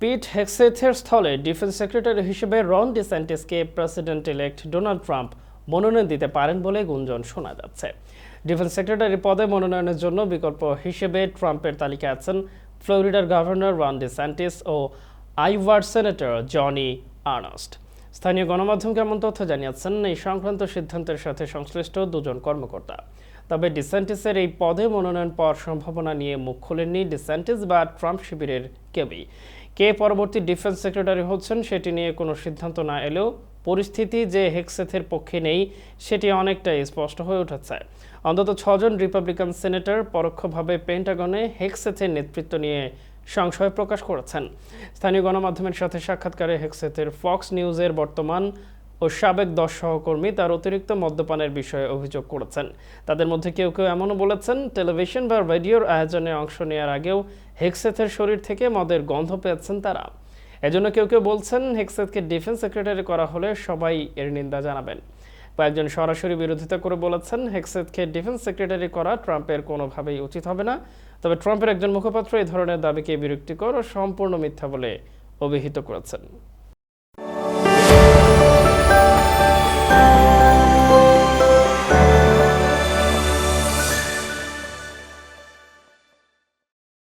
পিট হেক্সেথের স্থলে defence secretary হিসেবে রন ডিসেন্টিসকে প্রেসিডেন্ট ইলেক্ট ডোনাল্ড ট্রাম্প মনোনয়ন দিতে পারেন বলে গুঞ্জন শোনা যাচ্ছে। ডিফেন্স সেক্রেটারি পদে মনোনয়নের জন্য বিকল্প হিসেবে ট্রাম্পের তালিকা আছেন ফ্লোরিডার গভর্নর রন ডিসেন্টিস ও আইভার সেনেটর জনি আর্নস্ট। স্থানীয় গণমাধ্যমকে এমন তথ্য জানিয়েছেন, এই সংক্রান্ত সিদ্ধান্তের সাথে সংশ্লিষ্ট দুজন কর্মকর্তা। তবে ডিসেন্টিসের এই পদে মনোনয়ন পাওয়ার সম্ভাবনা নিয়ে মুখ খোলেননি ডিসেন্টিস বা ট্রাম্প শিবিরের কেউই। কে পরবর্তী ডিফেন্স সেক্রেটারি হচ্ছেন সেটি নিয়ে কোনো সিদ্ধান্ত না এলেও পরিস্থিতি যে হেক্সেথের পক্ষে নেই, সেটি অনেকটাই স্পষ্ট হয়ে উঠেছে। অন্তত ছজন রিপাবলিকান সেনেটর পরোক্ষভাবে পেন্টাগনে হেক্সেথের নেতৃত্ব নিয়ে সংশয় প্রকাশ করেছেন। স্থানীয় গণমাধ্যমের সাথে সাক্ষাৎকারে হেক্সেথের ফক্স নিউজের বর্তমান ও সাবেক দশ সহকর্মী তার অতিরিক্ত মদ্যপানের বিষয়ে অভিযোগ করেছেন। তাদের মধ্যে কেউ কেউ এমনও বলেছেন, টেলিভিশন বা রেডিওর আয়োজনে অংশ নেওয়ার আগেও হেক্সেথের শরীর থেকে মদের গন্ধ পেয়েছেন তারা। এজন্য কেউ কেউ বলছেন, হেক্সেথকে ডিফেন্স সেক্রেটারি করা হলে সবাই এর নিন্দা জানাবেন। কয়েকজন সরাসরি বিরোধিতা করে বলেছেন, হেক্সেথকে ডিফেন্স সেক্রেটারি করা ট্রাম্পের কোনোভাবেই উচিত হবে না। তবে ট্রাম্পের একজন মুখপাত্র এই ধরনের দাবিকে বিরক্তিকর ও সম্পূর্ণ মিথ্যা বলে অভিহিত করেছেন।